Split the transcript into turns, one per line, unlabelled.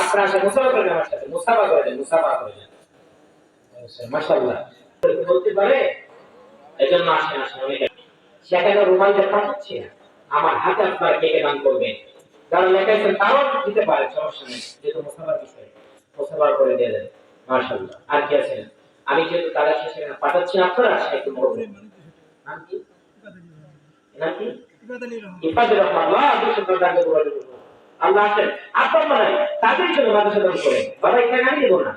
আপনারা আসে মুসাফা করেন আমার সাথে মুসাফা করে দেন মুসাফা করে দেন। মাশাআল্লাহ। বলতে পারে? এজন্য আসেন আসেন অনেকে সেখানে রুমাল দিয়ে পাঠাচ্ছি না। আমার হাতে আপনার কেটে দান করবেন। কারণ লেখাইছেন তাও দিতে পারে সমস্যা নেই। যেহেতু মুসাফার বিষয় মুসাফা করে দিয়ে দেন। মাশাআল্লাহ। আর কি আছেন আমি যেহেতু সাথে সেখানে পাঠাচ্ছি আপনারা একটু বলবেন নাম কি? নাম কি? ইফাদুর রহমান। আল্লাহ আব্দুল সুলতান দাঁড়িয়ে বলে আল্লাহ আছেন আপনার মানে তাদের জন্য মাদ্রাসা দান করে বাবা এখানে আমি দেবো না।